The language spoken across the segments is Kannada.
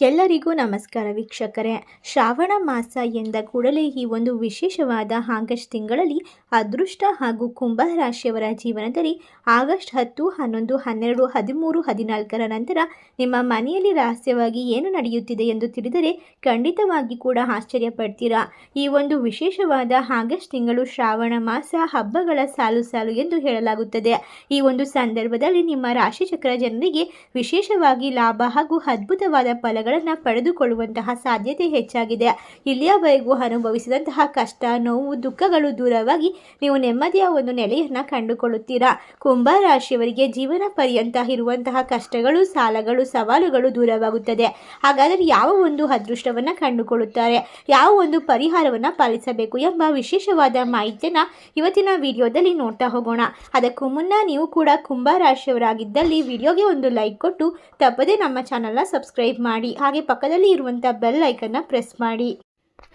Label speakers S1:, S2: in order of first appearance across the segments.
S1: ಎಲ್ಲರಿಗೂ ನಮಸ್ಕಾರ ವೀಕ್ಷಕರೇ. ಶ್ರಾವಣ ಮಾಸ ಎಂದ ಕೂಡಲೇ ಈ ಒಂದು ವಿಶೇಷವಾದ ಆಗಸ್ಟ್ ತಿಂಗಳಲ್ಲಿ ಅದೃಷ್ಟ ಹಾಗೂ ಕುಂಭ ರಾಶಿಯವರ ಜೀವನದಲ್ಲಿ ಆಗಸ್ಟ್ ಹತ್ತು, ಹನ್ನೊಂದು, ಹನ್ನೆರಡು, ಹದಿಮೂರು, ಹದಿನಾಲ್ಕರ ನಂತರ ನಿಮ್ಮ ಮನೆಯಲ್ಲಿ ರಹಸ್ಯವಾಗಿ ಏನು ನಡೆಯುತ್ತಿದೆ ಎಂದು ತಿಳಿದರೆ ಖಂಡಿತವಾಗಿ ಕೂಡ ಆಶ್ಚರ್ಯ ಪಡ್ತೀರಾ ಈ ಒಂದು ವಿಶೇಷವಾದ ಆಗಸ್ಟ್ ತಿಂಗಳು ಶ್ರಾವಣ ಮಾಸ ಹಬ್ಬಗಳ ಸಾಲು ಸಾಲು ಎಂದು ಹೇಳಲಾಗುತ್ತದೆ. ಈ ಒಂದು ಸಂದರ್ಭದಲ್ಲಿ ನಿಮ್ಮ ರಾಶಿಚಕ್ರ ಜನರಿಗೆ ವಿಶೇಷವಾಗಿ ಲಾಭ ಹಾಗೂ ಅದ್ಭುತವಾದ ಫಲಗಳನ್ನು ಪಡೆದುಕೊಳ್ಳುವಂತಹ ಸಾಧ್ಯತೆ ಹೆಚ್ಚಾಗಿದೆ. ಇಲ್ಲಿಯವರೆಗೂ ಅನುಭವಿಸಿದಂತಹ ಕಷ್ಟ, ನೋವು, ದುಃಖಗಳು ದೂರವಾಗಿ ನೀವು ನೆಮ್ಮದಿಯ ಒಂದು ನೆಲೆಯನ್ನು ಕಂಡುಕೊಳ್ಳುತ್ತೀರಾ? ಕುಂಭ ರಾಶಿಯವರಿಗೆ ಜೀವನ ಪರ್ಯಂತ ಇರುವಂತಹ ಕಷ್ಟಗಳು, ಸಾಲಗಳು, ಸವಾಲುಗಳು ದೂರವಾಗುತ್ತದೆ. ಹಾಗಾದರೆ ಯಾವ ಒಂದು ಅದೃಷ್ಟವನ್ನು ಕಂಡುಕೊಳ್ಳುತ್ತಾರೆ? ಯಾವ ಒಂದು ಪರಿಹಾರವನ್ನು ಪಾಲಿಸಬೇಕು ಎಂಬ ವಿಶೇಷವಾದ ಮಾಹಿತಿಯನ್ನು ಇವತ್ತಿನ ವಿಡಿಯೋದಲ್ಲಿ ನೋಡ್ತಾ ಹೋಗೋಣ. ಅದಕ್ಕೂ ಮುನ್ನ ನೀವು ಕೂಡ ಕುಂಭ ರಾಶಿಯವರಾಗಿದ್ದಲ್ಲಿ ವಿಡಿಯೋಗೆ ಒಂದು ಲೈಕ್ ಕೊಟ್ಟು ತಪ್ಪದೇ ನಮ್ಮ ಚಾನಲ್ನ ಸಬ್ಸ್ಕ್ರೈಬ್ ಮಾಡಿ. ಹಾಗೆ ಪಕ್ಕದಲ್ಲಿ ಇರುವಂತಹ ಬೆಲ್ ಐಕನ್ನ ಪ್ರೆಸ್ ಮಾಡಿ.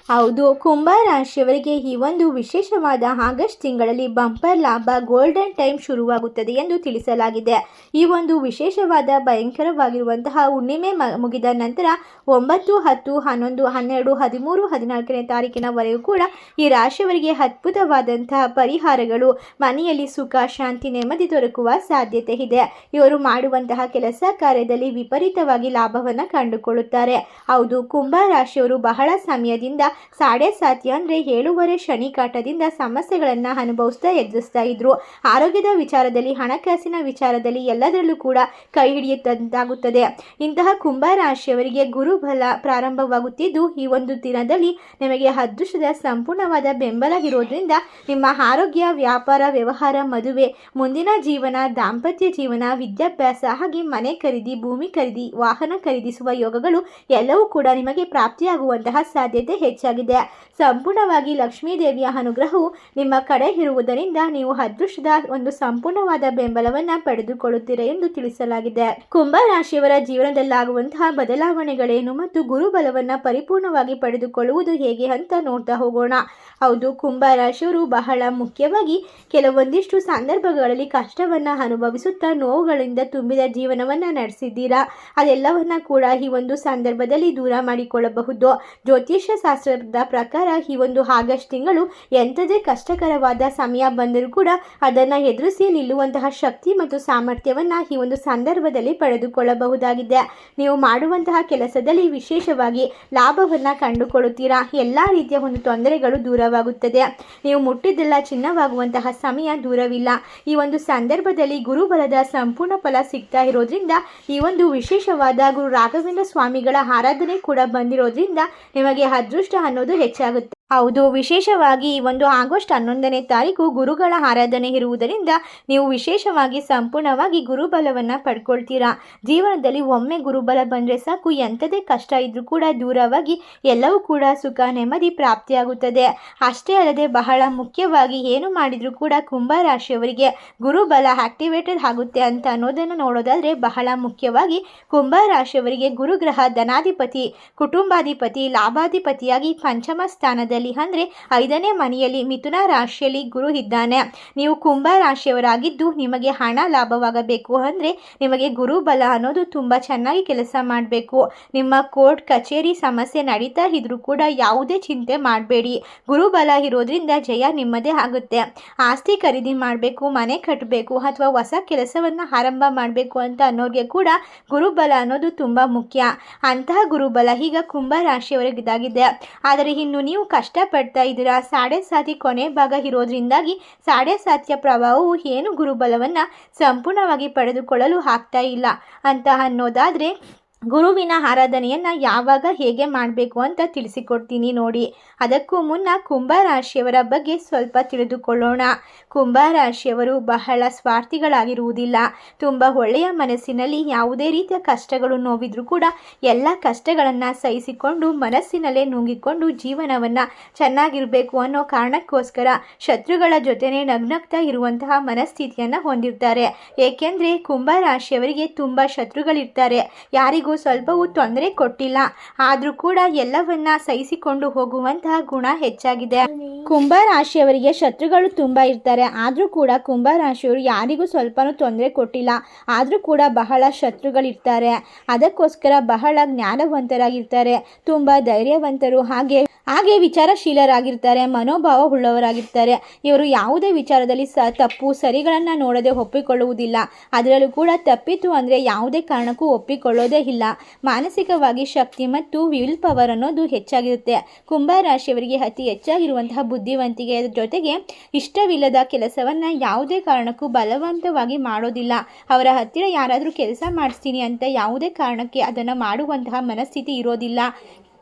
S1: ಹೌದು ಕುಂಭ ರಾಶಿಯವರಿಗೆ ಈ ಒಂದು ವಿಶೇಷವಾದ ಆಗಸ್ಟ್ ತಿಂಗಳಲ್ಲಿ ಬಂಪರ್ ಲಾಭ ಗೋಲ್ಡನ್ ಟೈಮ್ ಶುರುವಾಗುತ್ತದೆ ಎಂದು ತಿಳಿಸಲಾಗಿದೆ. ಈ ಒಂದು ವಿಶೇಷವಾದ, ಭಯಂಕರವಾಗಿರುವಂತಹ ಹುಣ್ಣಿಮೆ ಮುಗಿದ ನಂತರ ಒಂಬತ್ತು, ಹತ್ತು, ಹನ್ನೊಂದು, ಹನ್ನೆರಡು, ಹದಿಮೂರು, ಹದಿನಾಲ್ಕನೇ ತಾರೀಕಿನವರೆಗೂ ಕೂಡ ಈ ರಾಶಿಯವರಿಗೆ ಅದ್ಭುತವಾದಂತಹ ಪರಿಹಾರಗಳು, ಮನೆಯಲ್ಲಿ ಸುಖ, ಶಾಂತಿ, ನೆಮ್ಮದಿ ದೊರಕುವ ಸಾಧ್ಯತೆ ಇದೆ. ಇವರು ಮಾಡುವಂತಹ ಕೆಲಸ ಕಾರ್ಯದಲ್ಲಿ ವಿಪರೀತವಾಗಿ ಲಾಭವನ್ನು ಕಂಡುಕೊಳ್ಳುತ್ತಾರೆ. ಹೌದು ಕುಂಭ ರಾಶಿಯವರು ಬಹಳ ಸಮಯದಿಂದ ಸಾಡೆ ಸಾತಿ ಅಂದರೆ ಏಳುವರೆ ಶನಿ ಕಾಟದಿಂದ ಸಮಸ್ಯೆಗಳನ್ನು ಅನುಭವಿಸ್ತಾ ಎದುರಿಸ್ತಾ ಇದ್ರು. ಆರೋಗ್ಯದ ವಿಚಾರದಲ್ಲಿ, ಹಣಕಾಸಿನ ವಿಚಾರದಲ್ಲಿ ಎಲ್ಲದರಲ್ಲೂ ಕೂಡ ಕೈ ಹಿಡಿಯುತ್ತಂತಾಗುತ್ತದೆ. ಇಂತಹ ಕುಂಭ ರಾಶಿಯವರಿಗೆ ಗುರುಬಲ ಪ್ರಾರಂಭವಾಗುತ್ತಿದ್ದು, ಈ ಒಂದು ದಿನದಲ್ಲಿ ನಿಮಗೆ ಅದೃಷ್ಟದ ಸಂಪೂರ್ಣವಾದ ಬೆಂಬಲ ಇರೋದ್ರಿಂದ ನಿಮ್ಮ ಆರೋಗ್ಯ, ವ್ಯಾಪಾರ, ವ್ಯವಹಾರ, ಮದುವೆ, ಮುಂದಿನ ಜೀವನ, ದಾಂಪತ್ಯ ಜೀವನ, ವಿದ್ಯಾಭ್ಯಾಸ ಹಾಗೆ ಮನೆ ಖರೀದಿ, ಭೂಮಿ ಖರೀದಿ, ವಾಹನ ಖರೀದಿಸುವ ಯೋಗಗಳು ಎಲ್ಲವೂ ಕೂಡ ನಿಮಗೆ ಪ್ರಾಪ್ತಿಯಾಗುವಂತಹ ಸಾಧ್ಯತೆ ಹೆಚ್ಚಾಗಿದೆ ಸಂಪೂರ್ಣವಾಗಿ ಲಕ್ಷ್ಮೀ ದೇವಿಯ ಅನುಗ್ರಹವು ನಿಮ್ಮ ಕಡೆ ಇರುವುದರಿಂದ ನೀವು ಅದೃಷ್ಟದ ಒಂದು ಸಂಪೂರ್ಣವಾದ ಬೆಂಬಲವನ್ನ ಪಡೆದುಕೊಳ್ಳುತ್ತೀರಾ ಎಂದು ತಿಳಿಸಲಾಗಿದೆ. ಕುಂಭ ರಾಶಿಯವರ ಜೀವನದಲ್ಲಾಗುವಂತಹ ಬದಲಾವಣೆಗಳೇನು ಮತ್ತು ಗುರುಬಲವನ್ನ ಪರಿಪೂರ್ಣವಾಗಿ ಪಡೆದುಕೊಳ್ಳುವುದು ಹೇಗೆ ಅಂತ ನೋಡ್ತಾ ಹೋಗೋಣ. ಹೌದು, ಕುಂಭ ರಾಶಿಯವರು ಬಹಳ ಮುಖ್ಯವಾಗಿ ಕೆಲವೊಂದಿಷ್ಟು ಸಂದರ್ಭಗಳಲ್ಲಿ ಕಷ್ಟವನ್ನ ಅನುಭವಿಸುತ್ತಾ ನೋವುಗಳಿಂದ ತುಂಬಿದ ಜೀವನವನ್ನ ನಡೆಸಿದ್ದೀರಾ? ಅದೆಲ್ಲವನ್ನ ಕೂಡ ಈ ಒಂದು ಸಂದರ್ಭದಲ್ಲಿ ದೂರ ಮಾಡಿಕೊಳ್ಳಬಹುದು. ಜ್ಯೋತಿಷ್ಯ ಶಾಸ್ತ್ರದ ಪ್ರಕಾರ ಈ ಒಂದು ಆಗಸ್ಟ್ ತಿಂಗಳು ಎಂಥದೇ ಕಷ್ಟಕರವಾದ ಸಮಯ ಬಂದರೂ ಕೂಡ ಅದನ್ನು ಎದುರಿಸಿ ನಿಲ್ಲುವಂತಹ ಶಕ್ತಿ ಮತ್ತು ಸಾಮರ್ಥ್ಯವನ್ನು ಈ ಒಂದು ಸಂದರ್ಭದಲ್ಲಿ ಪಡೆದುಕೊಳ್ಳಬಹುದಾಗಿದೆ. ನೀವು ಮಾಡುವಂತಹ ಕೆಲಸದಲ್ಲಿ ವಿಶೇಷವಾಗಿ ಲಾಭವನ್ನು ಕಂಡುಕೊಳ್ಳುತ್ತೀರಾ? ಎಲ್ಲ ರೀತಿಯ ಒಂದು ತೊಂದರೆಗಳು ದೂರವಾಗುತ್ತದೆ. ನೀವು ಮುಟ್ಟಿದ್ದೆಲ್ಲ ಚಿನ್ನವಾಗುವಂತಹ ಸಮಯ ದೂರವಿಲ್ಲ. ಈ ಒಂದು ಸಂದರ್ಭದಲ್ಲಿ ಗುರುಬಲದ ಸಂಪೂರ್ಣ ಫಲ ಸಿಗ್ತಾ ಇರೋದ್ರಿಂದ, ಈ ಒಂದು ವಿಶೇಷವಾದ ಗುರು ರಾಘವೇಂದ್ರ ಸ್ವಾಮಿಗಳ ಆರಾಧನೆ ಕೂಡ ಬಂದಿರೋದ್ರಿಂದ ನಿಮಗೆ ಅದೃಷ್ಟ ಅನ್ನೋದು ಹೆಚ್ಚಾಗುತ್ತೆ. ಹೌದು, ವಿಶೇಷವಾಗಿ ಈ ಒಂದು ಆಗಸ್ಟ್ ಹನ್ನೊಂದನೇ ತಾರೀಕು ಗುರುಗಳ ಆರಾಧನೆ ಇರುವುದರಿಂದ ನೀವು ವಿಶೇಷವಾಗಿ ಸಂಪೂರ್ಣವಾಗಿ ಗುರುಬಲವನ್ನು ಪಡ್ಕೊಳ್ತೀರಾ? ಜೀವನದಲ್ಲಿ ಒಮ್ಮೆ ಗುರುಬಲ ಬಂದರೆ ಸಾಕು, ಎಂಥದೇ ಕಷ್ಟ ಇದ್ರೂ ಕೂಡ ದೂರವಾಗಿ ಎಲ್ಲವೂ ಕೂಡ ಸುಖ, ನೆಮ್ಮದಿ ಪ್ರಾಪ್ತಿಯಾಗುತ್ತದೆ. ಅಷ್ಟೇ ಅಲ್ಲದೆ ಬಹಳ ಮುಖ್ಯವಾಗಿ ಏನು ಮಾಡಿದರೂ ಕೂಡ ಕುಂಭ ರಾಶಿಯವರಿಗೆ ಗುರುಬಲ ಆಕ್ಟಿವೇಟೆಡ್ ಆಗುತ್ತೆ ಅಂತ ಅನ್ನೋದನ್ನು ನೋಡೋದಾದರೆ ಬಹಳ ಮುಖ್ಯವಾಗಿ ಕುಂಭ ರಾಶಿಯವರಿಗೆ ಗುರುಗ್ರಹ, ಧನಾಧಿಪತಿ, ಕುಟುಂಬಾಧಿಪತಿ, ಲಾಭಾಧಿಪತಿಯಾಗಿ ಪಂಚಮ ಸ್ಥಾನದಲ್ಲಿ ಅಂದರೆ ಐದನೇ ಮನೆಯಲ್ಲಿ ಮಿಥುನ ರಾಶಿಯಲ್ಲಿ ಗುರು ಇದ್ದಾನೆ. ನೀವು ಕುಂಭ ರಾಶಿಯವರಾಗಿದ್ದು ನಿಮಗೆ ಹಣ ಲಾಭವಾಗಬೇಕು, ಅಂದರೆ ನಿಮಗೆ ಗುರುಬಲ ಅನ್ನೋದು ತುಂಬ ಚೆನ್ನಾಗಿ ಕೆಲಸ ಮಾಡಬೇಕು. ನಿಮ್ಮ ಕೋರ್ಟ್, ಕಚೇರಿ ಸಮಸ್ಯೆ ನಡೀತಾ ಇದ್ರೂ ಕೂಡ ಯಾವುದೇ ಚಿಂತೆ ಮಾಡಬೇಡಿ. ಗುರುಬಲ ಇರೋದ್ರಿಂದ ಜಯ ನಿಮ್ಮದೇ ಆಗುತ್ತೆ. ಆಸ್ತಿ ಖರೀದಿ ಮಾಡಬೇಕು, ಮನೆ ಕಟ್ಟಬೇಕು ಅಥವಾ ಹೊಸ ಕೆಲಸವನ್ನು ಆರಂಭ ಮಾಡಬೇಕು ಅಂತ ಅನ್ನೋರಿಗೆ ಕೂಡ ಗುರುಬಲ ಅನ್ನೋದು ತುಂಬ ಮುಖ್ಯ. ಅಂತಹ ಗುರುಬಲ ಈಗ ಕುಂಭ ರಾಶಿಯವರಿಗಿದಾಗಿದೆ. ಆದರೆ ಇನ್ನು ನೀವು ಕಷ್ಟಪಡ್ತಾ ಇದ್ದೀರಾ? ಸಾಡೆ ಸಾತಿ ಕೊನೆ ಭಾಗ ಇರೋದ್ರಿಂದಾಗಿ ಸಾಡೆ ಸಾತಿಯ ಪ್ರಭಾವವು ಏನು ಗುರುಬಲವನ್ನು ಸಂಪೂರ್ಣವಾಗಿ ಪಡೆದುಕೊಳ್ಳಲು ಆಗ್ತಾ ಇಲ್ಲ ಅಂತ ಅನ್ನೋದಾದರೆ ಗುರುವಿನ ಆರಾಧನೆಯನ್ನು ಯಾವಾಗ ಹೇಗೆ ಮಾಡಬೇಕು ಅಂತ ತಿಳಿಸಿಕೊಡ್ತೀನಿ ನೋಡಿ. ಅದಕ್ಕೂ ಮುನ್ನ ಕುಂಭ ರಾಶಿಯವರ ಬಗ್ಗೆ ಸ್ವಲ್ಪ ತಿಳಿದುಕೊಳ್ಳೋಣ. ಕುಂಭ ರಾಶಿಯವರು ಬಹಳ ಸ್ವಾರ್ಥಿಗಳಾಗಿರುವುದಿಲ್ಲ. ತುಂಬ ಒಳ್ಳೆಯ ಮನಸ್ಸಿನಲ್ಲಿ ಯಾವುದೇ ರೀತಿಯ ಕಷ್ಟಗಳು ನೋವಿದ್ರೂ ಕೂಡ ಎಲ್ಲ ಕಷ್ಟಗಳನ್ನು ಸಹಿಸಿಕೊಂಡು ಮನಸ್ಸಿನಲ್ಲೇ ನುಂಗಿಕೊಂಡು ಜೀವನವನ್ನು ಚೆನ್ನಾಗಿರಬೇಕು ಅನ್ನೋ ಕಾರಣಕ್ಕೋಸ್ಕರ ಶತ್ರುಗಳ ಜೊತೆನೆ ನಗ್ನಗ್ತಾ ಇರುವಂತಹ ಮನಸ್ಥಿತಿಯನ್ನು ಹೊಂದಿರ್ತಾರೆ. ಏಕೆಂದರೆ ಕುಂಭರಾಶಿಯವರಿಗೆ ತುಂಬ ಶತ್ರುಗಳಿರ್ತಾರೆ. ಯಾರಿಗೂ ಸ್ವಲ್ಪವೂ ತೊಂದರೆ ಕೊಟ್ಟಿಲ್ಲ. ಆದರೂ ಕೂಡ ಎಲ್ಲವನ್ನ ಸಹಿಸಿಕೊಂಡು ಹೋಗುವಂತಹ ಗುಣ ಹೆಚ್ಚಾಗಿದೆ. ಕುಂಭ ರಾಶಿಯವರಿಗೆ ಶತ್ರುಗಳು ತುಂಬ ಇರ್ತಾರೆ. ಆದರೂ ಕೂಡ ಕುಂಭರಾಶಿಯವರು ಯಾರಿಗೂ ಸ್ವಲ್ಪನೂ ತೊಂದರೆ ಕೊಟ್ಟಿಲ್ಲ. ಆದರೂ ಕೂಡ ಬಹಳ ಶತ್ರುಗಳಿರ್ತಾರೆ. ಅದಕ್ಕೋಸ್ಕರ ಬಹಳ ಜ್ಞಾನವಂತರಾಗಿರ್ತಾರೆ. ತುಂಬ ಧೈರ್ಯವಂತರು. ಹಾಗೆ ಹಾಗೆ ವಿಚಾರಶೀಲರಾಗಿರ್ತಾರೆ ಮನೋಭಾವ ಉಳ್ಳವರಾಗಿರ್ತಾರೆ ಇವರು ಯಾವುದೇ ವಿಚಾರದಲ್ಲಿ ಸ ತಪ್ಪು ಸರಿಗಳನ್ನು ನೋಡದೆ ಒಪ್ಪಿಕೊಳ್ಳುವುದಿಲ್ಲ. ಅದರಲ್ಲೂ ಕೂಡ ತಪ್ಪಿತು ಅಂದರೆ ಯಾವುದೇ ಕಾರಣಕ್ಕೂ ಒಪ್ಪಿಕೊಳ್ಳೋದೇ ಇಲ್ಲ. ಮಾನಸಿಕವಾಗಿ ಶಕ್ತಿ ಮತ್ತು ವಿಲ್ ಪವರ್ ಅನ್ನೋದು ಹೆಚ್ಚಾಗಿರುತ್ತೆ. ಕುಂಭ ರಾಶಿಯವರಿಗೆ ಅತಿ ಹೆಚ್ಚಾಗಿರುವಂತಹ ಬುದ್ಧಿವಂತಿಕೆ ಜೊತೆಗೆ ಇಷ್ಟವಿಲ್ಲದ ಕೆಲಸವನ್ನು ಯಾವುದೇ ಕಾರಣಕ್ಕೂ ಬಲವಂತವಾಗಿ ಮಾಡೋದಿಲ್ಲ. ಅವರ ಹತ್ತಿರ ಯಾರಾದರೂ ಕೆಲಸ ಮಾಡಿಸ್ತೀನಿ ಅಂತ ಯಾವುದೇ ಕಾರಣಕ್ಕೆ ಅದನ್ನು ಮಾಡುವಂತಹ ಮನಸ್ಥಿತಿ ಇರೋದಿಲ್ಲ.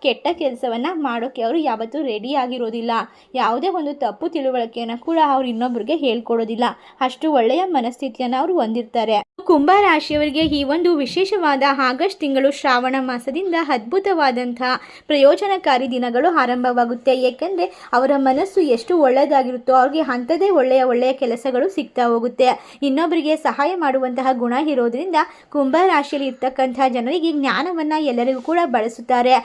S1: ಕೆಟ್ಟ ಕೆಲಸವನ್ನು ಮಾಡೋಕ್ಕೆ ಅವರು ಯಾವತ್ತೂ ರೆಡಿ ಆಗಿರೋದಿಲ್ಲ. ಯಾವುದೇ ಒಂದು ತಪ್ಪು ತಿಳುವಳಿಕೆಯನ್ನು ಕೂಡ ಅವ್ರು ಇನ್ನೊಬ್ಬರಿಗೆ ಹೇಳ್ಕೊಡೋದಿಲ್ಲ. ಅಷ್ಟು ಒಳ್ಳೆಯ ಮನಸ್ಥಿತಿಯನ್ನು ಅವರು ಹೊಂದಿರ್ತಾರೆ. ಕುಂಭ ರಾಶಿಯವರಿಗೆ ಈ ಒಂದು ವಿಶೇಷವಾದ ಆಗಸ್ಟ್ ತಿಂಗಳು ಶ್ರಾವಣ ಮಾಸದಿಂದ ಅದ್ಭುತವಾದಂತಹ ಪ್ರಯೋಜನಕಾರಿ ದಿನಗಳು ಆರಂಭವಾಗುತ್ತೆ. ಏಕೆಂದರೆ ಅವರ ಮನಸ್ಸು ಎಷ್ಟು ಒಳ್ಳೆಯದಾಗಿರುತ್ತೋ ಅವ್ರಿಗೆ ಅಂಥದ್ದೇ ಒಳ್ಳೆಯ ಒಳ್ಳೆಯ ಕೆಲಸಗಳು ಸಿಗ್ತಾ ಹೋಗುತ್ತೆ. ಇನ್ನೊಬ್ಬರಿಗೆ ಸಹಾಯ ಮಾಡುವಂತಹ ಗುಣ ಇರೋದ್ರಿಂದ ಕುಂಭ ರಾಶಿಯಲ್ಲಿ ಇರ್ತಕ್ಕಂತಹ ಜನರಿಗೆ ಜ್ಞಾನವನ್ನು ಎಲ್ಲರಿಗೂ ಕೂಡ ಬಳಸುತ್ತಾರೆ.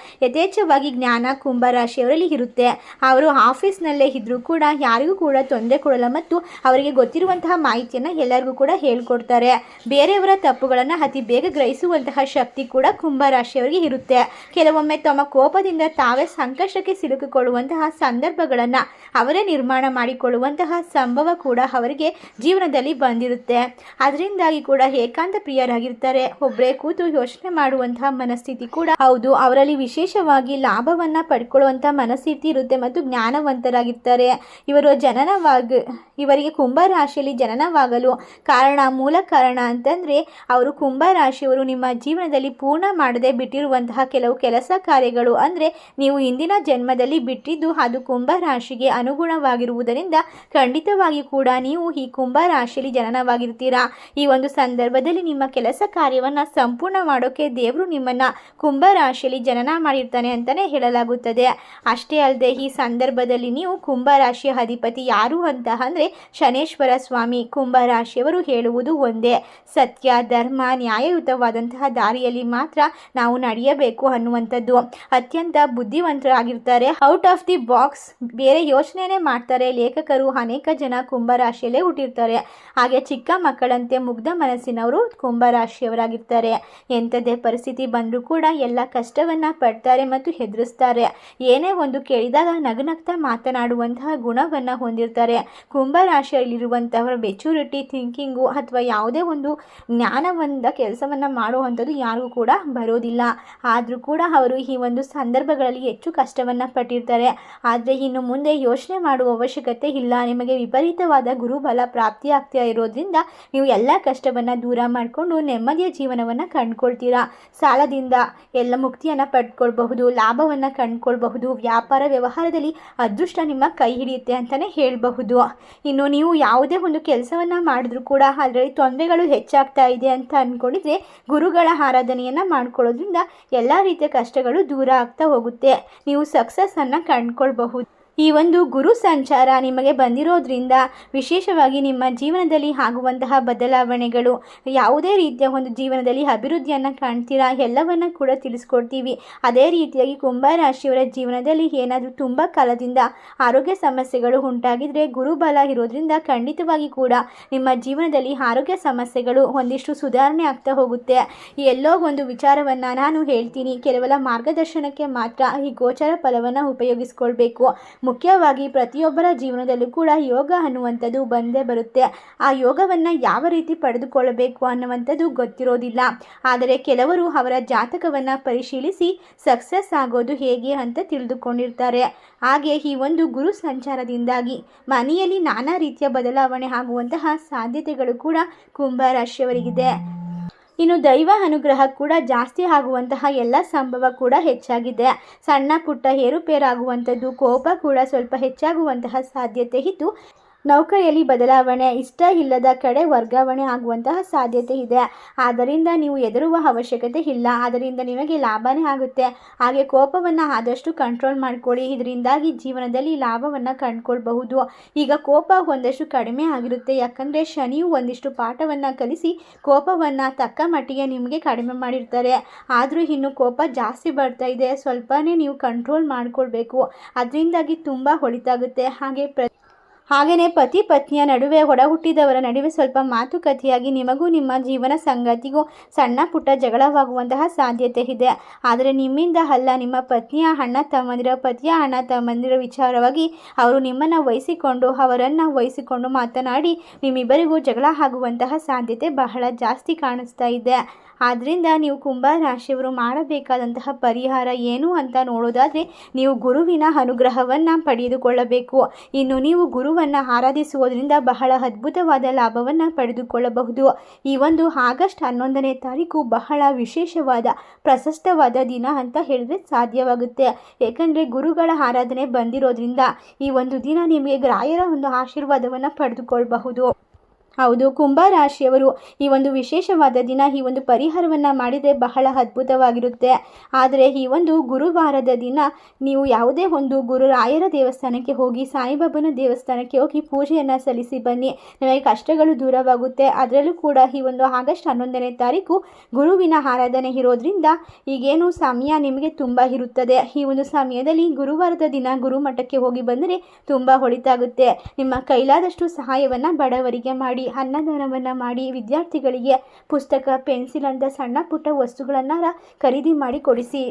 S1: ಯಥೇಚ್ಛವಾಗಿ ಜ್ಞಾನ ಕುಂಭ ರಾಶಿಯವರಲ್ಲಿ ಇರುತ್ತೆ. ಅವರು ಆಫೀಸ್ನಲ್ಲೇ ಇದ್ದರೂ ಕೂಡ ಯಾರಿಗೂ ಕೂಡ ತೊಂದರೆ ಕೊಡಲ್ಲ ಮತ್ತು ಅವರಿಗೆ ಗೊತ್ತಿರುವಂತಹ ಮಾಹಿತಿಯನ್ನು ಎಲ್ಲರಿಗೂ ಕೂಡ ಹೇಳ್ಕೊಡ್ತಾರೆ. ಬೇರೆಯವರ ತಪ್ಪುಗಳನ್ನು ಅತಿ ಬೇಗ ಗ್ರಹಿಸುವಂತಹ ಶಕ್ತಿ ಕೂಡ ಕುಂಭ ರಾಶಿಯವರಿಗೆ ಇರುತ್ತೆ. ಕೆಲವೊಮ್ಮೆ ತಮ್ಮ ಕೋಪದಿಂದ ತಾವೇ ಸಂಕಷ್ಟಕ್ಕೆ ಸಿಲುಕಿಕೊಳ್ಳುವಂತಹ ಸಂದರ್ಭಗಳನ್ನು ಅವರೇ ನಿರ್ಮಾಣ ಮಾಡಿಕೊಳ್ಳುವಂತಹ ಸಂಭವ ಕೂಡ ಅವರಿಗೆ ಜೀವನದಲ್ಲಿ ಬಂದಿರುತ್ತೆ. ಅದರಿಂದಾಗಿ ಕೂಡ ಏಕಾಂತ ಪ್ರಿಯರಾಗಿರ್ತಾರೆ. ಒಬ್ಬರೇ ಕೂತು ಯೋಚನೆ ಮಾಡುವಂತಹ ಮನಸ್ಥಿತಿ ಕೂಡ ಹೌದು. ಅವರಲ್ಲಿ ವಿಶೇಷವಾಗಿ ಲಾಭವನ್ನ ಪಡ್ಕೊಳ್ಳುವಂಥ ಮನಸ್ಥಿತಿ ಇರುತ್ತೆ ಮತ್ತು ಜ್ಞಾನವಂತರಾಗಿರ್ತಾರೆ. ಇವರು ಜನನವಾಗ, ಇವರಿಗೆ ಕುಂಭ ರಾಶಿಯಲ್ಲಿ ಜನನವಾಗಲು ಕಾರಣ, ಮೂಲ ಕಾರಣ ಅಂತಂದರೆ ಅವರು ಕುಂಭ ರಾಶಿಯವರು ನಿಮ್ಮ ಜೀವನದಲ್ಲಿ ಪೂರ್ಣ ಮಾಡದೆ ಬಿಟ್ಟಿರುವಂತಹ ಕೆಲವು ಕೆಲಸ ಕಾರ್ಯಗಳು. ಅಂದರೆ ನೀವು ಇಂದಿನ ಜನ್ಮದಲ್ಲಿ ಬಿಟ್ಟಿದ್ದು ಅದು ಕುಂಭ ರಾಶಿಗೆ ಅನುಗುಣವಾಗಿರುವುದರಿಂದ ಖಂಡಿತವಾಗಿ ಕೂಡ ನೀವು ಈ ಕುಂಭ ರಾಶಿಯಲ್ಲಿ ಜನನವಾಗಿರ್ತೀರಾ. ಈ ಒಂದು ಸಂದರ್ಭದಲ್ಲಿ ನಿಮ್ಮ ಕೆಲಸ ಕಾರ್ಯವನ್ನು ಸಂಪೂರ್ಣ ಮಾಡೋಕ್ಕೆ ದೇವರು ನಿಮ್ಮನ್ನು ಕುಂಭ ರಾಶಿಯಲ್ಲಿ ಜನನ ಮಾಡಿರ್ತಾನೆ. ಅಂತಲೇ ಹೇಳಲಾಗುತ್ತದೆ. ಅಷ್ಟೇ ಅಲ್ಲದೆ ಈ ಸಂದರ್ಭದಲ್ಲಿ ನೀವು ಕುಂಭ ರಾಶಿಯ ಅಧಿಪತಿ ಯಾರು ಅಂತ ಅಂದರೆ ಶನೇಶ್ವರ ಸ್ವಾಮಿ. ಕುಂಭ ರಾಶಿಯವರು ಹೇಳುವುದು ಒಂದೇ. ಸತ್ಯ, ಧರ್ಮ, ನ್ಯಾಯಯುತವಾದಂತಹ ದಾರಿಯಲ್ಲಿ ಮಾತ್ರ ನಾವು ನಡೆಯಬೇಕು ಅನ್ನುವಂಥದ್ದು. ಅತ್ಯಂತ ಬುದ್ಧಿವಂತರಾಗಿರ್ತಾರೆ. ಔಟ್ ಆಫ್ ದಿ ಬಾಕ್ಸ್ ಬೇರೆ ಯೋಚನೆನೇ ಮಾಡ್ತಾರೆ. ಲೇಖಕರು ಅನೇಕ ಜನ ಕುಂಭ ರಾಶಿಯಲ್ಲೇ ಹುಟ್ಟಿರ್ತಾರೆ. ಹಾಗೆ ಚಿಕ್ಕ ಮಕ್ಕಳಂತೆ ಮುಗ್ಧ ಮನಸ್ಸಿನವರು ಕುಂಭ ರಾಶಿಯವರಾಗಿರ್ತಾರೆ ಎಂಥದ್ದೇ ಪರಿಸ್ಥಿತಿ ಬಂದರೂ ಕೂಡ ಎಲ್ಲ ಕಷ್ಟವನ್ನು ಪಡ್ತಾರೆ ಮತ್ತು ಹೆದರಿಸ್ತಾರೆ. ಏನೇ ಒಂದು ಕೇಳಿದಾಗ ನಗನಗ್ತಾ ಮಾತನಾಡುವಂತಹ ಗುಣವನ್ನು ಹೊಂದಿರ್ತಾರೆ. ಕುಂಭ ರಾಶಿಯಲ್ಲಿರುವಂಥವರ ಮೆಚುರಿಟಿ ಥಿಂಕಿಂಗು ಅಥವಾ ಯಾವುದೇ ಒಂದು ಜ್ಞಾನವಂತ ಕೆಲಸವನ್ನು ಮಾಡುವಂಥದ್ದು ಯಾರಿಗೂ ಕೂಡ ಬರೋದಿಲ್ಲ. ಆದರೂ ಕೂಡ ಅವರು ಈ ಒಂದು ಸಂದರ್ಭಗಳಲ್ಲಿ ಹೆಚ್ಚು ಕಷ್ಟವನ್ನು ಪಟ್ಟಿರ್ತಾರೆ. ಆದರೆ ಇನ್ನು ಮುಂದೆ ಯೋಚನೆ ಮಾಡುವ ಅವಶ್ಯಕತೆ ಇಲ್ಲ. ನಿಮಗೆ ವಿಪರೀತವಾದ ಗುರುಬಲ ಪ್ರಾಪ್ತಿಯಾಗ್ತಾ ಇರೋದ್ರಿಂದ ನೀವು ಎಲ್ಲ ಕಷ್ಟವನ್ನು ದೂರ ಮಾಡಿಕೊಂಡು ನೆಮ್ಮದಿಯ ಜೀವನವನ್ನು ಕಂಡುಕೊಳ್ತೀರಾ. ಸಾಲದಿಂದ ಎಲ್ಲ ಮುಕ್ತಿಯನ್ನು ಪಡ್ಕೊಳ್ಬಹುದು. ಲಾಭವನ್ನು ಕಂಡುಕೊಳ್ಬಹುದು. ವ್ಯಾಪಾರ ವ್ಯವಹಾರದಲ್ಲಿ ಅದೃಷ್ಟ ನಿಮ್ಮ ಕೈ ಹಿಡಿಯುತ್ತೆ ಅಂತಲೇ ಹೇಳಬಹುದು. ಇನ್ನು ನೀವು ಯಾವುದೇ ಒಂದು ಕೆಲಸವನ್ನು ಮಾಡಿದ್ರೂ ಕೂಡ ಅದರಲ್ಲಿ ತೊಂದರೆಗಳು ಹೆಚ್ಚಾಗ್ತಾ ಇದೆ ಅಂತ ಅಂದ್ಕೊಂಡಿದ್ರೆ ಗುರುಗಳ ಆರಾಧನೆಯನ್ನು ಮಾಡ್ಕೊಳ್ಳೋದ್ರಿಂದ ಎಲ್ಲ ರೀತಿಯ ಕಷ್ಟಗಳು ದೂರ ಆಗ್ತಾ ಹೋಗುತ್ತೆ. ನೀವು ಸಕ್ಸಸ್ಸನ್ನು ಕಂಡುಕೊಳ್ಬಹುದು. ಈ ಒಂದು ಗುರು ಸಂಚಾರ ನಿಮಗೆ ಬಂದಿರೋದ್ರಿಂದ ವಿಶೇಷವಾಗಿ ನಿಮ್ಮ ಜೀವನದಲ್ಲಿ ಆಗುವಂತಹ ಬದಲಾವಣೆಗಳು, ಯಾವುದೇ ರೀತಿಯ ಒಂದು ಜೀವನದಲ್ಲಿ ಅಭಿವೃದ್ಧಿಯನ್ನು ಕಾಣ್ತೀರಾ ಎಲ್ಲವನ್ನ ಕೂಡ ತಿಳಿಸ್ಕೊಡ್ತೀವಿ. ಅದೇ ರೀತಿಯಾಗಿ ಕುಂಭ ರಾಶಿಯವರ ಜೀವನದಲ್ಲಿ ಏನಾದರೂ ತುಂಬ ಕಾಲದಿಂದ ಆರೋಗ್ಯ ಸಮಸ್ಯೆಗಳು ಉಂಟಾಗಿದ್ರೆ ಗುರುಬಲ ಇರೋದ್ರಿಂದ ಖಂಡಿತವಾಗಿ ಕೂಡ ನಿಮ್ಮ ಜೀವನದಲ್ಲಿ ಆರೋಗ್ಯ ಸಮಸ್ಯೆಗಳು ಒಂದಿಷ್ಟು ಸುಧಾರಣೆ ಆಗ್ತಾ ಹೋಗುತ್ತೆ. ಎಲ್ಲೋ ಒಂದು ವಿಚಾರವನ್ನು ನಾನು ಹೇಳ್ತೀನಿ, ಕೇವಲ ಮಾರ್ಗದರ್ಶನಕ್ಕೆ ಮಾತ್ರ ಈ ಗೋಚರ ಫಲವನ್ನು ಉಪಯೋಗಿಸ್ಕೊಳ್ಬೇಕು. ಮುಖ್ಯವಾಗಿ ಪ್ರತಿಯೊಬ್ಬರ ಜೀವನದಲ್ಲೂ ಕೂಡ ಯೋಗ ಅನ್ನುವಂಥದ್ದು ಬಂದೇ ಬರುತ್ತೆ. ಆ ಯೋಗವನ್ನು ಯಾವ ರೀತಿ ಪಡೆದುಕೊಳ್ಳಬೇಕು ಅನ್ನುವಂಥದ್ದು ಗೊತ್ತಿರೋದಿಲ್ಲ. ಆದರೆ ಕೆಲವರು ಅವರ ಜಾತಕವನ್ನು ಪರಿಶೀಲಿಸಿ ಸಕ್ಸಸ್ ಆಗೋದು ಹೇಗೆ ಅಂತ ತಿಳಿದುಕೊಂಡಿರ್ತಾರೆ. ಹಾಗೆ ಈ ಒಂದು ಗುರು ಸಂಚಾರದಿಂದಾಗಿ ಮನೆಯಲ್ಲಿ ನಾನಾ ರೀತಿಯ ಬದಲಾವಣೆ ಆಗುವಂತಹ ಸಾಧ್ಯತೆಗಳು ಕೂಡ ಕುಂಭ ರಾಶಿಯವರಿಗಿದೆ. ಇನ್ನು ದೈವ ಅನುಗ್ರಹ ಕೂಡ ಜಾಸ್ತಿ ಆಗುವಂತಹ ಎಲ್ಲ ಸಂಭವ ಕೂಡ ಹೆಚ್ಚಾಗಿದೆ. ಸಣ್ಣ ಪುಟ್ಟ ಏರುಪೇರಾಗುವಂಥದ್ದು, ಕೋಪ ಕೂಡ ಸ್ವಲ್ಪ ಹೆಚ್ಚಾಗುವಂತಹ ಸಾಧ್ಯತೆ ಇದ್ದು ನೌಕರಿಯಲ್ಲಿ ಬದಲಾವಣೆ, ಇಷ್ಟ ಇಲ್ಲದ ಕಡೆ ವರ್ಗಾವಣೆ ಆಗುವಂತಹ ಸಾಧ್ಯತೆ ಇದೆ. ಆದ್ದರಿಂದ ನೀವು ಎದುರುವ ಅವಶ್ಯಕತೆ ಇಲ್ಲ. ಅದರಿಂದ ನಿಮಗೆ ಲಾಭನೇ ಆಗುತ್ತೆ. ಹಾಗೆ ಕೋಪವನ್ನು ಆದಷ್ಟು ಕಂಟ್ರೋಲ್ ಮಾಡಿಕೊಳ್ಳಿ. ಇದರಿಂದಾಗಿ ಜೀವನದಲ್ಲಿ ಲಾಭವನ್ನು ಕಂಡುಕೊಳ್ಬಹುದು. ಈಗ ಕೋಪ ಒಂದಷ್ಟು ಕಡಿಮೆ ಆಗಿರುತ್ತೆ. ಯಾಕಂದರೆ ಶನಿಯು ಒಂದಿಷ್ಟು ಪಾಠವನ್ನು ಕಲಿಸಿ ಕೋಪವನ್ನು ತಕ್ಕ ಮಟ್ಟಿಗೆ ನಿಮಗೆ ಕಡಿಮೆ ಮಾಡಿರ್ತಾರೆ. ಆದರೂ ಇನ್ನು ಕೋಪ ಜಾಸ್ತಿ ಬರ್ತಾ ಇದೆ. ಸ್ವಲ್ಪನೇ ನೀವು ಕಂಟ್ರೋಲ್ ಮಾಡಿಕೊಳ್ಬೇಕು. ಅದರಿಂದಾಗಿ ತುಂಬ ಹೊಳಿತಾಗುತ್ತೆ. ಹಾಗೆ ಪ್ರ ಹಾಗೆಯೇ ಪತಿ ಪತ್ನಿಯ ನಡುವೆ ಒಡ ಹುಟ್ಟಿದವರ ನಡುವೆ ಸ್ವಲ್ಪ ಮಾತುಕತೆಯಾಗಿ ನಿಮಗೂ ನಿಮ್ಮ ಜೀವನ ಸಂಗತಿಗೂ ಸಣ್ಣ ಪುಟ್ಟ ಜಗಳವಾಗುವಂತಹ ಸಾಧ್ಯತೆ ಇದೆ. ಆದರೆ ನಿಮ್ಮಿಂದ ಅಲ್ಲ, ನಿಮ್ಮ ಪತ್ನಿಯ ಅಣ್ಣ ತಮ್ಮಂದಿರ, ಪತಿಯ ಅಣ್ಣ ತಮ್ಮಂದಿರ ವಿಚಾರವಾಗಿ ಅವರು ನಿಮ್ಮನ್ನು ವಹಿಸಿಕೊಂಡು ಅವರನ್ನು ವಹಿಸಿಕೊಂಡು ಮಾತನಾಡಿ ನಿಮ್ಮಿಬ್ಬರಿಗೂ ಜಗಳ ಆಗುವಂತಹ ಸಾಧ್ಯತೆ ಬಹಳ ಜಾಸ್ತಿ ಕಾಣಿಸ್ತಾ ಇದೆ. ಆದ್ದರಿಂದ ನೀವು ಕುಂಭ ರಾಶಿಯವರು ಮಾಡಬೇಕಾದಂತಹ ಪರಿಹಾರ ಏನು ಅಂತ ನೋಡೋದಾದರೆ ನೀವು ಗುರುವಿನ ಅನುಗ್ರಹವನ್ನು ಪಡೆದುಕೊಳ್ಳಬೇಕು. ಇನ್ನು ನೀವು ಗುರುವನ್ನು ಆರಾಧಿಸುವುದರಿಂದ ಬಹಳ ಅದ್ಭುತವಾದ ಲಾಭವನ್ನು ಪಡೆದುಕೊಳ್ಳಬಹುದು. ಈ ಒಂದು ಆಗಸ್ಟ್ ಹನ್ನೊಂದನೇ ತಾರೀಕು ಬಹಳ ವಿಶೇಷವಾದ, ಪ್ರಶಸ್ತವಾದ ದಿನ ಅಂತ ಹೇಳಿದ್ರೆ ಸಾಧ್ಯವಾಗುತ್ತೆ. ಏಕೆಂದರೆ ಗುರುಗಳ ಆರಾಧನೆ ಬಂದಿರೋದ್ರಿಂದ ಈ ಒಂದು ದಿನ ನಿಮಗೆ ಗ್ರಾಯರ ಒಂದು ಆಶೀರ್ವಾದವನ್ನು ಪಡೆದುಕೊಳ್ಳಬಹುದು ಹೌದು ಕುಂಭ ರಾಶಿಯವರು ಈ ಒಂದು ವಿಶೇಷವಾದ ದಿನ ಈ ಒಂದು ಪರಿಹಾರವನ್ನು ಮಾಡಿದರೆ ಬಹಳ ಅದ್ಭುತವಾಗಿರುತ್ತೆ. ಆದರೆ ಈ ಒಂದು ಗುರುವಾರದ ದಿನ ನೀವು ಯಾವುದೇ ಒಂದು ಗುರು ರಾಯರ ದೇವಸ್ಥಾನಕ್ಕೆ ಹೋಗಿ, ಸಾಯಿಬಾಬನ ದೇವಸ್ಥಾನಕ್ಕೆ ಹೋಗಿ ಪೂಜೆಯನ್ನು ಸಲ್ಲಿಸಿ ಬನ್ನಿ. ನಮಗೆ ಕಷ್ಟಗಳು ದೂರವಾಗುತ್ತೆ. ಅದರಲ್ಲೂ ಕೂಡ ಈ ಒಂದು ಆಗಸ್ಟ್ ಹನ್ನೊಂದನೇ ತಾರೀಕು ಗುರುವಿನ ಆರಾಧನೆ ಇರೋದ್ರಿಂದ ಈಗೇನು ಸಮಯ ನಿಮಗೆ ತುಂಬ ಇರುತ್ತದೆ. ಈ ಒಂದು ಸಮಯದಲ್ಲಿ ಗುರುವಾರದ ದಿನ ಗುರುಮಠಕ್ಕೆ ಹೋಗಿ ಬಂದರೆ ತುಂಬ ಹೊಳಿತಾಗುತ್ತೆ. ನಿಮ್ಮ ಕೈಲಾದಷ್ಟು ಸಹಾಯವನ್ನು ಬಡವರಿಗೆ ಮಾಡಿ ಅನ್ನದಾನವನ್ನು ಮಾಡಿ ವಿದ್ಯಾರ್ಥಿಗಳಿಗೆ ಪುಸ್ತಕ ಪೆನ್ಸಿಲ್ ಅಂತ ಸಣ್ಣ ಪುಟ್ಟ ವಸ್ತುಗಳನ್ನು ಖರೀದಿ ಮಾಡಿ ಕೊಡಿಸಿ.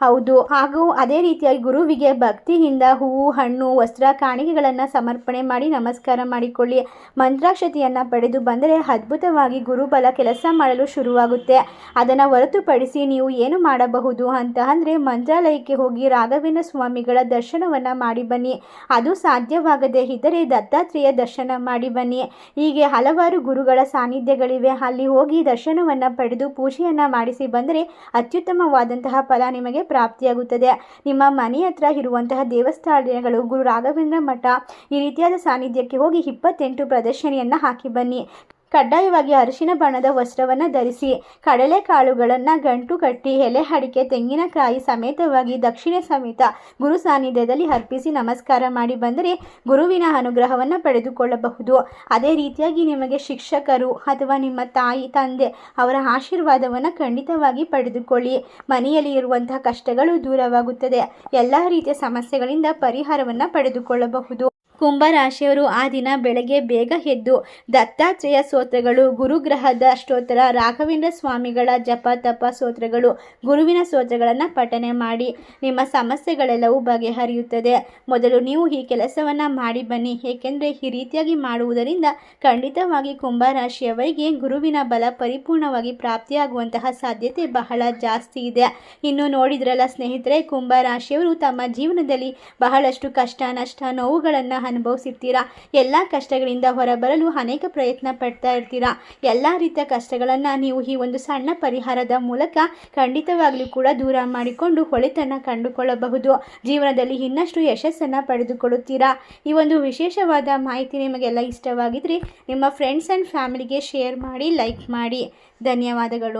S1: ಹೌದು. ಹಾಗೂ ಅದೇ ರೀತಿಯಾಗಿ ಗುರುವಿಗೆ ಭಕ್ತಿಯಿಂದ ಹೂವು, ಹಣ್ಣು, ವಸ್ತ್ರ, ಕಾಣಿಕೆಗಳನ್ನು ಸಮರ್ಪಣೆ ಮಾಡಿ ನಮಸ್ಕಾರ ಮಾಡಿಕೊಳ್ಳಿ. ಮಂತ್ರಾಕ್ಷತೆಯನ್ನು ಪಡೆದು ಬಂದರೆ ಅದ್ಭುತವಾಗಿ ಗುರುಬಲ ಕೆಲಸ ಮಾಡಲು ಶುರುವಾಗುತ್ತೆ. ಅದನ್ನು ಹೊರತುಪಡಿಸಿ ನೀವು ಏನು ಮಾಡಬಹುದು ಅಂತ ಅಂದರೆ ಮಂತ್ರಾಲಯಕ್ಕೆ ಹೋಗಿ ರಾಘವೇಂದ್ರ ಸ್ವಾಮಿಗಳ ದರ್ಶನವನ್ನು ಮಾಡಿ ಬನ್ನಿ. ಅದು ಸಾಧ್ಯವಾಗದೇ ಇದ್ದರೆ ದತ್ತಾತ್ರೇಯ ದರ್ಶನ ಮಾಡಿ ಬನ್ನಿ. ಹೀಗೆ ಹಲವಾರು ಗುರುಗಳ ಸಾನ್ನಿಧ್ಯಗಳಿವೆ. ಅಲ್ಲಿ ಹೋಗಿ ದರ್ಶನವನ್ನು ಪಡೆದು ಪೂಜೆಯನ್ನು ಮಾಡಿಸಿ ಬಂದರೆ ಅತ್ಯುತ್ತಮವಾದಂತಹ ಫಲ ನಿಮಗೆ ಪ್ರಾಪ್ತಿಯಾಗುತ್ತದೆ. ನಿಮ್ಮ ಮನೆ ಹತ್ರ ಇರುವಂತಹ ದೇವಸ್ಥಾನಗಳು ಗುರು ರಾಘವೇಂದ್ರ ಮಠ ಈ ರೀತಿಯಾದ ಸಾನ್ನಿಧ್ಯಕ್ಕೆ ಹೋಗಿ ಇಪ್ಪತ್ತೆಂಟು ಪ್ರದರ್ಶನಿಯನ್ನು ಹಾಕಿ ಬನ್ನಿ. ಕಡ್ಡಾಯವಾಗಿ ಅರಿಶಿನ ಬಣ್ಣದ ವಸ್ತ್ರವನ್ನು ಧರಿಸಿ ಕಡಲೆಕಾಳುಗಳನ್ನು ಗಂಟು ಕಟ್ಟಿ ಎಲೆ ಅಡಿಕೆ ತೆಂಗಿನಕಾಯಿ ಸಮೇತವಾಗಿ ದಕ್ಷಿಣ ಸಮೇತ ಗುರು ಸಾನ್ನಿಧ್ಯದಲ್ಲಿ ಅರ್ಪಿಸಿ ನಮಸ್ಕಾರ ಮಾಡಿ ಬಂದರೆ ಗುರುವಿನ ಅನುಗ್ರಹವನ್ನು ಪಡೆದುಕೊಳ್ಳಬಹುದು. ಅದೇ ರೀತಿಯಾಗಿ ನಿಮಗೆ ಶಿಕ್ಷಕರು ಅಥವಾ ನಿಮ್ಮ ತಾಯಿ, ತಂದೆ ಅವರ ಆಶೀರ್ವಾದವನ್ನು ಖಂಡಿತವಾಗಿ ಪಡೆದುಕೊಳ್ಳಿ. ಮನೆಯಲ್ಲಿ ಇರುವಂತಹ ಕಷ್ಟಗಳು ದೂರವಾಗುತ್ತದೆ. ಎಲ್ಲ ರೀತಿಯ ಸಮಸ್ಯೆಗಳಿಂದ ಪರಿಹಾರವನ್ನು ಪಡೆದುಕೊಳ್ಳಬಹುದು. ಕುಂಭರಾಶಿಯವರು ಆ ದಿನ ಬೆಳಗ್ಗೆ ಬೇಗ ಎದ್ದು ದತ್ತಾತ್ರೇಯ ಸ್ತೋತ್ರಗಳು, ಗುರುಗ್ರಹದ ಸ್ತೋತ್ರ, ರಾಘವೇಂದ್ರ ಸ್ವಾಮಿಗಳ ಜಪ ತಪ ಸ್ತೋತ್ರಗಳು, ಗುರುವಿನ ಸ್ತೋತ್ರಗಳನ್ನು ಪಠನೆ ಮಾಡಿ ನಿಮ್ಮ ಸಮಸ್ಯೆಗಳೆಲ್ಲವೂ ಬಗೆಹರಿಯುತ್ತದೆ. ಮೊದಲು ನೀವು ಈ ಕೆಲಸವನ್ನು ಮಾಡಿ ಬನ್ನಿ. ಏಕೆಂದರೆ ಈ ರೀತಿಯಾಗಿ ಮಾಡುವುದರಿಂದ ಖಂಡಿತವಾಗಿ ಕುಂಭರಾಶಿಯವರಿಗೆ ಗುರುವಿನ ಬಲ ಪರಿಪೂರ್ಣವಾಗಿ ಪ್ರಾಪ್ತಿಯಾಗುವಂತಹ ಸಾಧ್ಯತೆ ಬಹಳ ಜಾಸ್ತಿ ಇದೆ. ಇನ್ನು ನೋಡಿದ್ರಲ್ಲ ಸ್ನೇಹಿತರೆ, ಕುಂಭರಾಶಿಯವರು ತಮ್ಮ ಜೀವನದಲ್ಲಿ ಬಹಳಷ್ಟು ಕಷ್ಟ, ನಷ್ಟ, ನೋವುಗಳನ್ನು ಅನುಭವಿಸಿರ್ತೀರಾ? ಎಲ್ಲ ಕಷ್ಟಗಳಿಂದ ಹೊರಬರಲು ಅನೇಕ ಪ್ರಯತ್ನ ಪಡ್ತಾ ಇರ್ತೀರಾ? ಎಲ್ಲ ರೀತಿಯ ಕಷ್ಟಗಳನ್ನು ನೀವು ಈ ಒಂದು ಸಣ್ಣ ಪರಿಹಾರದ ಮೂಲಕ ಖಂಡಿತವಾಗಲೂ ಕೂಡ ದೂರ ಮಾಡಿಕೊಂಡು ಹೊಳೆತನ್ನು ಕಂಡುಕೊಳ್ಳಬಹುದು. ಜೀವನದಲ್ಲಿ ಇನ್ನಷ್ಟು ಯಶಸ್ಸನ್ನು ಪಡೆದುಕೊಳ್ಳುತ್ತೀರಾ? ಈ ಒಂದು ವಿಶೇಷವಾದ ಮಾಹಿತಿ ನಿಮಗೆಲ್ಲ ಇಷ್ಟವಾಗಿದ್ದರೆ ನಿಮ್ಮ ಫ್ರೆಂಡ್ಸ್ ಆ್ಯಂಡ್ ಫ್ಯಾಮಿಲಿಗೆ ಶೇರ್ ಮಾಡಿ ಲೈಕ್ ಮಾಡಿ. ಧನ್ಯವಾದಗಳು.